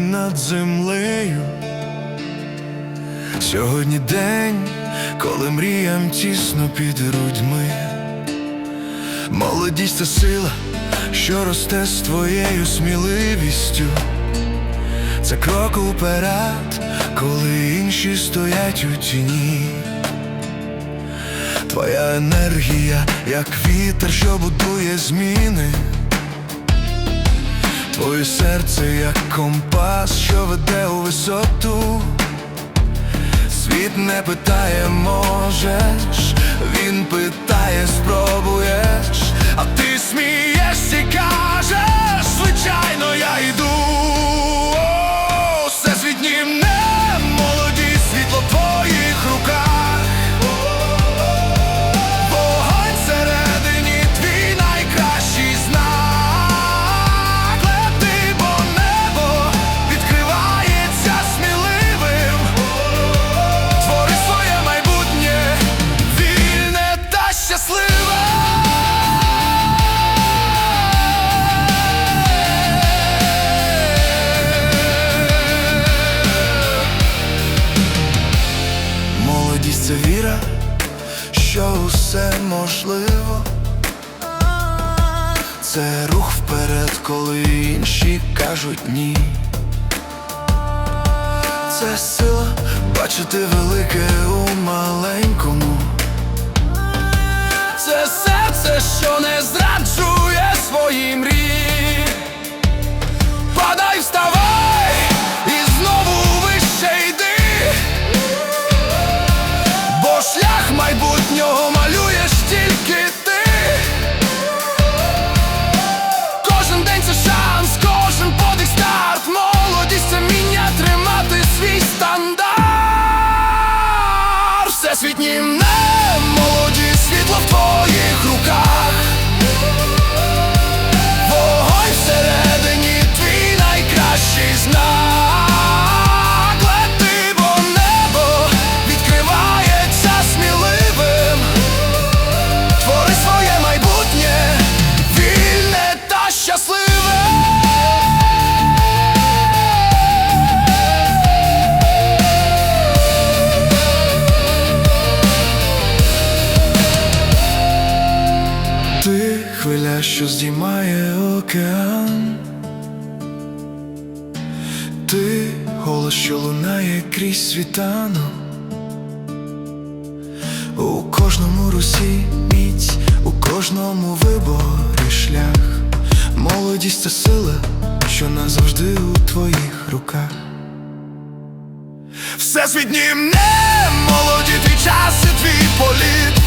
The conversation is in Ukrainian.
над землею. Сьогодні день, коли мріям тісно під грудьми. Молодість це сила, що росте з твоєю сміливістю. Це крок уперед, коли інші стоять у тіні. Твоя енергія, як вітер, що будує зміни. Твоє серце, як компас, що веде у висоту. Світ не питає, можеш, він питає, що усе можливо. Це рух вперед, коли інші кажуть ні. Це сила бачити велике у маленькому. Це серце, що не зраджує свої майбутнього малюєш тільки ти. Кожен день це шанс, кожен подих старт. Молодість це міння тримати свій стандарт. Всесвітнім не молоді світло в твоїх руках. Хвиля, що здіймає океан. Ти голос, що лунає крізь світанок. У кожному русі міць, у кожному виборі шлях. Молодість це сила, що назавжди у твоїх руках. Всесвітнім не молоді твій час і твій політ.